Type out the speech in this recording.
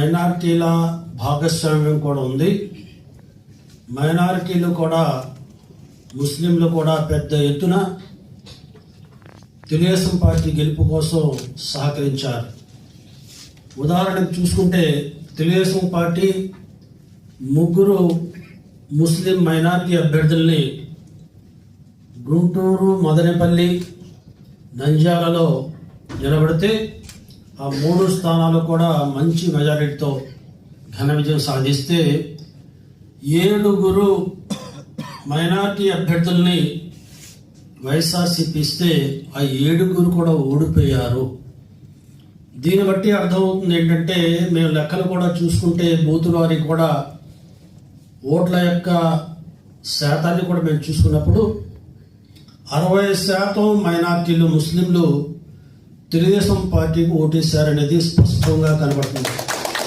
మైనారిటీల భాగస్వామ్యం కూడా ఉంది. మైనారిటీలు కూడా ముస్లింలు కూడా పెద్ద ఎత్తున తెలుగుదేశం పార్టీ గెలుపు కోసం సహకరించారు. ఉదాహరణకు చూసుకుంటే తెలుగుదేశం పార్టీ ముగ్గురు ముస్లిం మైనారిటీ అభ్యర్థుల్ని గుంటూరు మదనపల్లి నంజాలలో నిలబడితే ఆ మూడు స్థానాలు కూడా మంచి మెజారిటీతో ఘన విజయం సాధిస్తే ఏడుగురు మైనార్టీ అభ్యర్థుల్ని వైఎస్ఆర్సీపీ ఇస్తే ఆ ఏడుగురు కూడా ఓడిపోయారు. దీన్ని బట్టి అర్థమవుతుంది ఏంటంటే మేము లెక్కలు కూడా చూసుకుంటే బూతు వారి కూడా ఓట్ల యొక్క శాతాన్ని కూడా మేము చూసుకున్నప్పుడు అరవై శాతం మైనార్టీలు ముస్లింలు తెలుగుదేశం పార్టీకి ఓటేశారనేది స్పష్టంగా కనబడుతుంది.